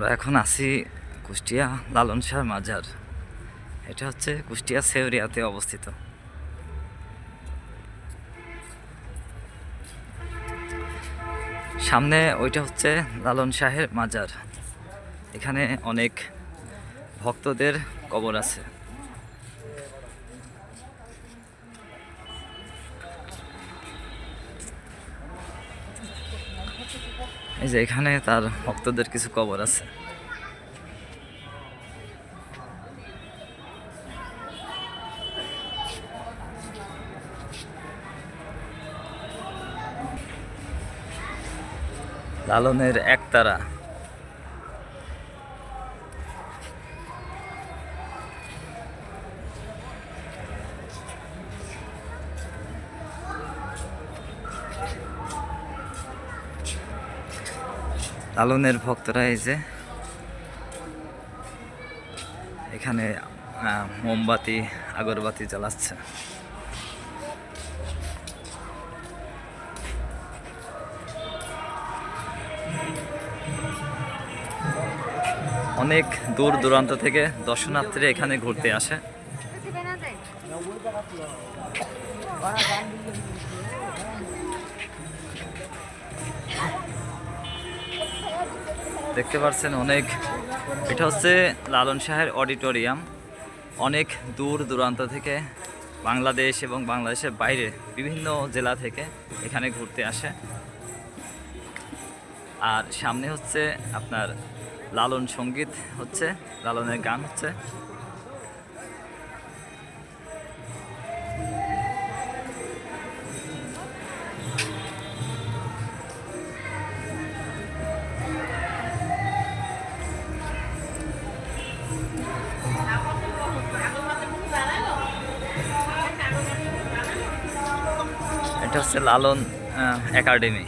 আমরা এখন আছি কুষ্টিয়া লালন শাহ মাজার। এটা হচ্ছে কুষ্টিয়া সেউরিয়াতে অবস্থিত। সামনে ওইটা হচ্ছে লালন শাহের মাজার। এখানে অনেক ভক্তদের কবর আছে। এই যে এখানে তার ভক্তদের কিছু কবর আছে। লালনের একতারা। লালনের ভক্তরা এই যে এখানে মোমবাতি, আগরবাতি জ্বালাচ্ছে। অনেক দূর দূরান্ত থেকে দর্শনার্থীরা এখানে ঘুরতে আসে। দেখতে পাচ্ছেন অনেক, এটা হচ্ছে লালন শাহের অডিটোরিয়াম। অনেক দূর দূরান্ত থেকে বাংলাদেশ এবং বাংলাদেশের বাইরে বিভিন্ন জেলা থেকে এখানে ঘুরতে আসে। আর সামনে হচ্ছে আপনার লালন সংগীত হচ্ছে, লালনের গান হচ্ছে। এটা হচ্ছে লালন একাডেমি।